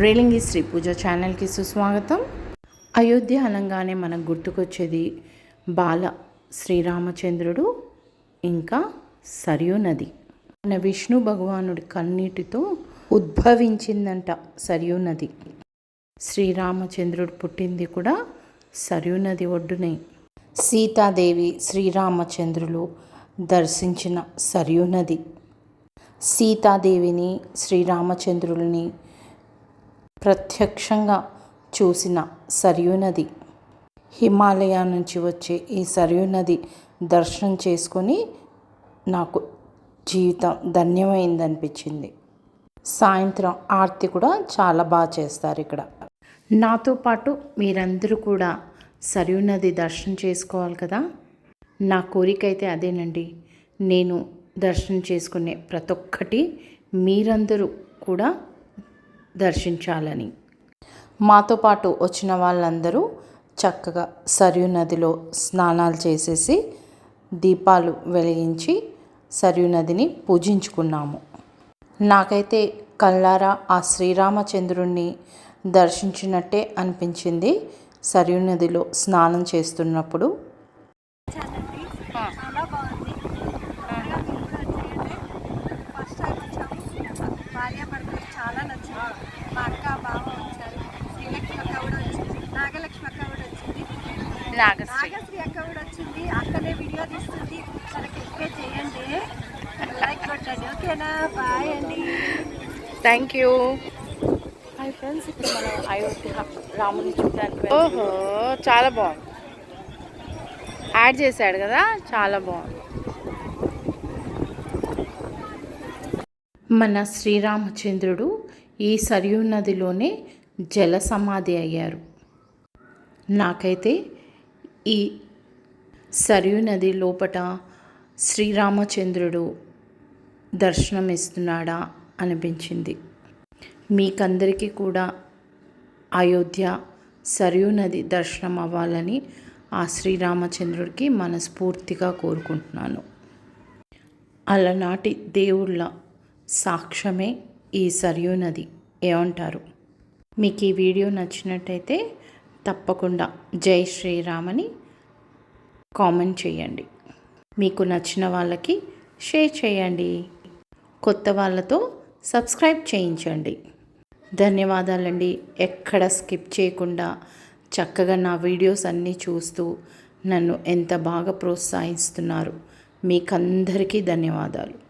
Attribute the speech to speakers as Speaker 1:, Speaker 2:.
Speaker 1: రేలింగి శ్రీ పూజ ఛానల్కి సుస్వాగతం. అయోధ్య అనగానే మనకు గుర్తుకొచ్చేది బాల శ్రీరామచంద్రుడు ఇంకా సరియు నది. మన విష్ణు భగవానుడి కన్నీటితో ఉద్భవించిందంట సరియు నది. శ్రీరామచంద్రుడు పుట్టింది కూడా సరియు నది ఒడ్డునే. సీతాదేవి శ్రీరామచంద్రులు దర్శించిన సరియు నది. సీతాదేవిని శ్రీరామచంద్రుల్ని ప్రత్యక్షంగా చూసిన సరియు నది. హిమాలయ నుంచి వచ్చే ఈ సరియు నది దర్శనం చేసుకొని నాకు జీవితం ధన్యమైందనిపించింది. సాయంత్రం ఆర్తి కూడా చాలా బాగా చేస్తారు ఇక్కడ. నాతో పాటు మీరందరూ కూడా సరియు నది దర్శనం చేసుకోవాలి కదా? నా కోరిక అయితే అదేనండి. నేను దర్శనం చేసుకునే ప్రతి ఒక్కటి మీరందరూ కూడా దర్శించాలని. మాతో పాటు వచ్చిన వాళ్ళందరూ చక్కగా సరియు నదిలో స్నానాలు చేసేసి దీపాలు వెలిగించి సరియు నదిని పూజించుకున్నాము. నాకైతే కళ్ళారా ఆ శ్రీరామచంద్రుణ్ణి దర్శించినట్టే అనిపించింది సరియు నదిలో స్నానం చేస్తున్నప్పుడు.
Speaker 2: చాలా నచ్చింది చాలా మీరు కూడా వచ్చేయండి ఫస్ట్ టైం వచ్చాము భార్య భర్తలు చాలా నచ్చింది మా అక్క బావ వచ్చారు శ్రీలక్ష్మి అక్క కూడా వచ్చింది నాగలక్ష్మి అక్క కూడా వచ్చింది నాగశ్రీ. అక్క కూడా వచ్చింది. అక్కనే వీడియో తీస్తుంది. ఎంకరేజ్ చేయండి. లైక్ కొట్టండి. ఓకేనా? బాయ్ అండి.
Speaker 1: థ్యాంక్ యూ హాయ్ ఫ్రెండ్స్ ఇప్పుడు మనం అయోధ్య రాముని చూడడానికి ఓహో చాలా బాగుంది. యాడ్ చేశాడు కదా? చాలా బాగుంది. మన శ్రీరామచంద్రుడు ఈ సరియు నదిలోనే జల సమాధి అయ్యారు. నాకైతే ఈ సరియు నది లోపట శ్రీరామచంద్రుడు దర్శనం ఇస్తున్నాడా అనిపించింది. మీకందరికీ కూడా అయోధ్య సరియు నది దర్శనం అవ్వాలని ఆ శ్రీరామచంద్రుడికి మనస్ఫూర్తిగా కోరుకుంటున్నాను. అలనాటి దేవుళ్ళ సాక్ష్యమే ఈ సరియు నది ఏమంటారు? మీకు ఈ వీడియో నచ్చినట్టయితే తప్పకుండా జై శ్రీరామని కామెంట్ చేయండి. మీకు నచ్చిన వాళ్ళకి షేర్ చేయండి. కొత్త వాళ్ళతో సబ్స్క్రైబ్ చేయించండి. ధన్యవాదాలండి. ఎక్కడ స్కిప్ చేయకుండా చక్కగా నా వీడియోస్ అన్నీ చూస్తూ నన్ను ఎంత బాగా ప్రోత్సహిస్తున్నారు. మీకందరికీ ధన్యవాదాలు.